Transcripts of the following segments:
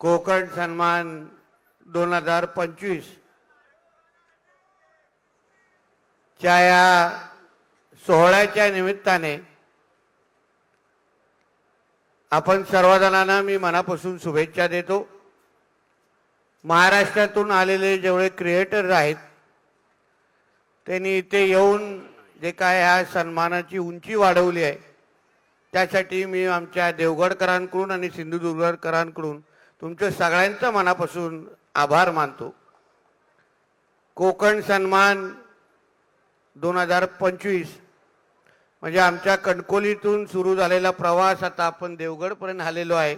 कोकण सन्मान दोन हजार पंचवीस. च्या या सोहळ्याच्या निमित्ताने आपण सर्वजणांना मी मनापासून शुभेच्छा देतो. महाराष्ट्रातून आलेले जेवढे क्रिएटर्स आहेत त्यांनी इथे येऊन जे काय ह्या सन्मानाची उंची वाढवली आहे त्यासाठी मी आमच्या देवगडकरांकडून आणि सिंधुदुर्गकरांकडून तुमच्या सगळ्यांचं मनापासून आभार मानतो. कोकण सन्मान दोन हजार पंचवीस म्हणजे आमच्या कणकोलीतून सुरू झालेला प्रवास आता आपण देवगडपर्यंत आलेलो आहे.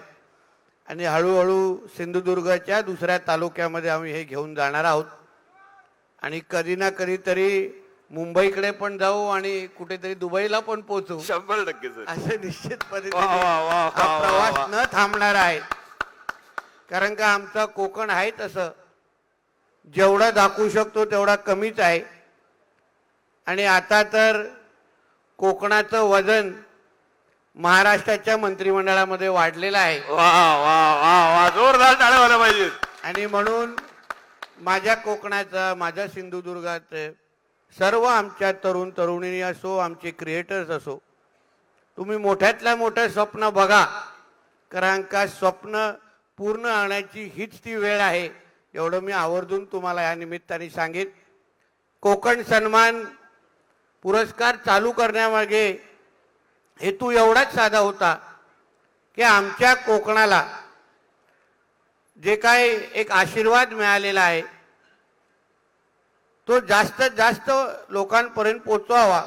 आणि हळूहळू सिंधुदुर्गच्या दुसऱ्या तालुक्यामध्ये आम्ही हे घेऊन जाणार आहोत. आणि कधी ना कधीतरी मुंबईकडे पण जाऊ आणि कुठेतरी दुबईला पण पोहोचू. शंभर टक्के असं निश्चित वा, पद्धतीने वा, वा, वा, वा, प्रवास. न थांबणार आहे. कारण का आमचा कोकण आहे तसं. जेवढं दाखवू शकतो तेवढा कमीच आहे. आणि आता तर कोकणाचं वजन महाराष्ट्राच्या मंत्रिमंडळामध्ये वाढलेलं आहे. वा वा वा वा. जोरदार टाळ्या व्हायला पाहिजे. आणि म्हणून माझ्या कोकणाचं माझ्या सिंधुदुर्गाचं सर्व आमच्या तरुण तरुणी असो आमचे क्रिएटर्स असो तुम्ही मोठ्यातल्या मोठं स्वप्न बघा. कारण का स्वप्न पूर्ण आणण्याची हीच ती वेळ आहे. एवढं मी आवर्जून तुम्हाला या निमित्ताने सांगेन. कोकण सन्मान पुरस्कार चालू करण्यामागे हेतू एवढाच साधा होता की आमच्या कोकणाला जे काय एक आशीर्वाद मिळालेला आहे तो जास्तीत जास्त लोकांपर्यंत पोचवावा.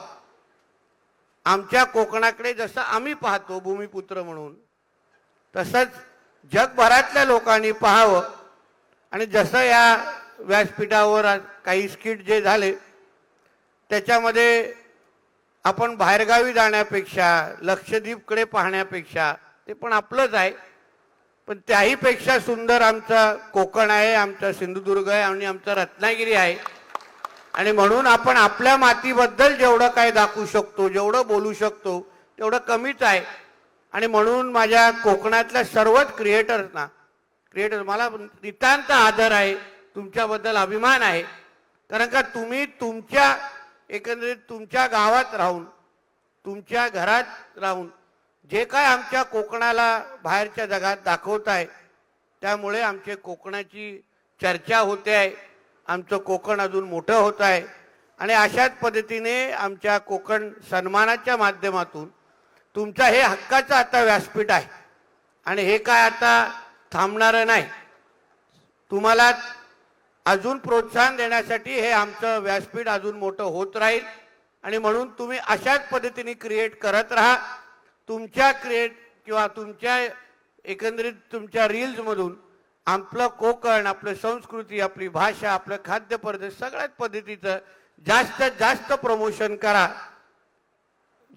आमच्या कोकणाकडे जसं आम्ही पाहतो भूमिपुत्र म्हणून तसंच जगभरातल्या लोकांनी पाहावं. आणि जसं या व्यासपीठावर काही स्किट जे झाले त्याच्यामध्ये आपण बाहेरगावी जाण्यापेक्षा लक्षद्वीपकडे पाहण्यापेक्षा ते पण आपलंच आहे. पण त्याहीपेक्षा सुंदर आमचं कोकण आहे आमचा सिंधुदुर्ग आहे आणि आमचं रत्नागिरी आहे. आणि म्हणून आपण आपल्या मातीबद्दल जेवढं काय दाखवू शकतो जेवढं बोलू शकतो तेवढं कमीच आहे. आणि म्हणून माझ्या कोकणातल्या सर्वच क्रिएटर्सना क्रिएटर मला नितांत आदर आहे तुमच्याबद्दल अभिमान आहे. कारण का तुम्ही तुमच्या एकंदरीत तुमच्या गावात राहून तुमच्या घरात राहून जे काय आमच्या कोकणाला बाहेरच्या जगात दाखवत आहे त्यामुळे आमचे कोकणाची चर्चा होते आहे. आमचं कोकण अजून मोठं होत आहे. आणि अशाच पद्धतीने आमच्या कोकण सन्मानाच्या माध्यमातून तुमचा हे हक्काचं आता व्यासपीठ आहे. आणि हे काय आता थांबणारं नाही. तुम्हाला अजून प्रोत्साहन देण्यासाठी हे आमचं व्यासपीठ अजून मोठं होत राहील. आणि म्हणून तुम्ही अशाच पद्धतीने क्रिएट करत राहा. तुमच्या क्रिएट किंवा तुमच्या एकंदरीत तुमच्या रील्समधून आपलं कोकण आपलं संस्कृती आपली भाषा आपलं खाद्यपदार्थ सगळ्याच पद्धतीचं जास्तीत जास्त प्रमोशन करा.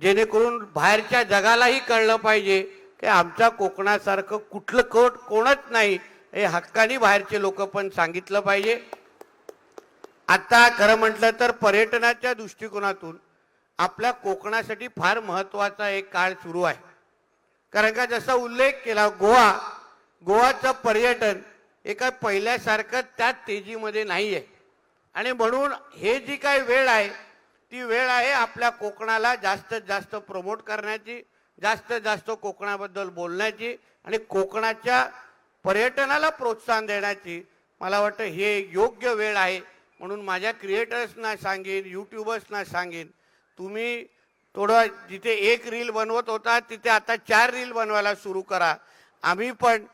जेणेकरून बाहेरच्या जगालाही कळलं पाहिजे की आमच्या कोकणासारखं कुठलं कोट कोणच नाही हे हक्कानी बाहेरचे लोक पण सांगितलं पाहिजे. आता खरं म्हटलं तर पर्यटनाच्या दृष्टिकोनातून आपल्या कोकणासाठी फार महत्त्वाचा एक काळ सुरू आहे. कारण का जसा उल्लेख केला गोवा गोवाचं पर्यटन एका पहिल्यासारखं त्या तेजीमध्ये नाही आहे आणि म्हणून हे जी काय वेळ आहे ती वेळ आहे आपल्या कोकणाला जास्तीत जास्त प्रमोट करण्याची जास्तीत जास्त कोकणाबद्दल बोलण्याची आणि कोकणाच्या पर्यटनाला प्रोत्साहन देण्याची. मला वाटतं हे योग्य वेळ आहे म्हणून माझ्या क्रिएटर्सना सांगेन यूट्यूबर्सना सांगेन तुम्ही थोडं जिथे एक रील बनवत होता तिथे आता चार रील बनवायला सुरू करा. आम्ही पण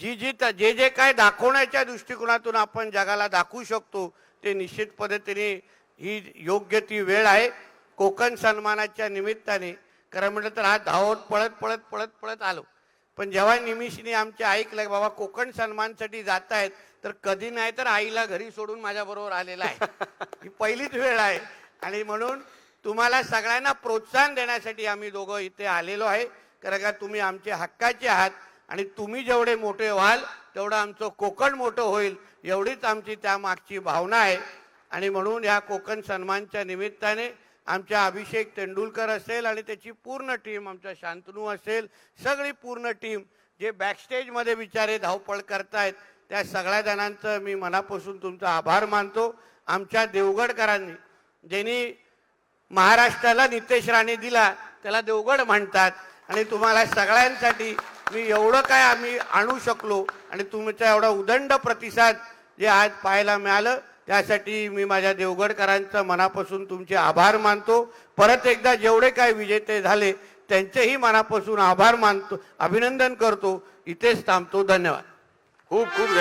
जी जी जे जे काय दाखवण्याच्या दृष्टिकोनातून आपण जगाला दाखवू शकतो ते निश्चित पद्धतीने ही योग्य ती वेळ आहे. कोकण सन्मानाच्या निमित्ताने खरं म्हटलं तर हा धावत पळत पळत पळत पळत आलो. पण जेव्हा निमिषने आमच्या ऐकलं बाबा कोकण सन्मानसाठी जात आहेत तर कधी नाही तर आईला घरी सोडून माझ्याबरोबर आलेला आहे. ही पहिलीच वेळ आहे. आणि म्हणून तुम्हाला सगळ्यांना प्रोत्साहन देण्यासाठी आम्ही दोघं इथे आलेलो आहे. कारण का तुम्ही आमचे हक्काचे आहात. आणि तुम्ही जेवढे मोठे व्हाल तेवढं आमचं कोकण मोठं होईल एवढीच आमची त्यामागची भावना आहे. आणि म्हणून या कोकण सन्मानच्या निमित्ताने आमच्या अभिषेक तेंडुलकर असेल आणि त्याची पूर्ण टीम आमच्या शांतनू असेल सगळी पूर्ण टीम जे बॅकस्टेजमध्ये बिचारे धावपळ करतायत त्या सगळ्या जणांचं मी मनापासून तुमचा आभार मानतो. आमच्या देवगडकरांनी ज्यांनी महाराष्ट्राला नितेश राणे दिला त्याला देवगड म्हणतात. आणि तुम्हाला सगळ्यांसाठी मी एवढं काय आम्ही आणू शकलो आणि तुमचा एवढा उदंड प्रतिसाद जे आज पाहायला मिळालं त्यासाठी मी माझ्या देवगडकरांचं मनापासून तुमचे आभार मानतो. परत एकदा जेवढे काय विजेते झाले त्यांचेही मनापासून आभार मानतो अभिनंदन करतो. इथेच थांबतो. धन्यवाद. खूप खूप धन्यवाद.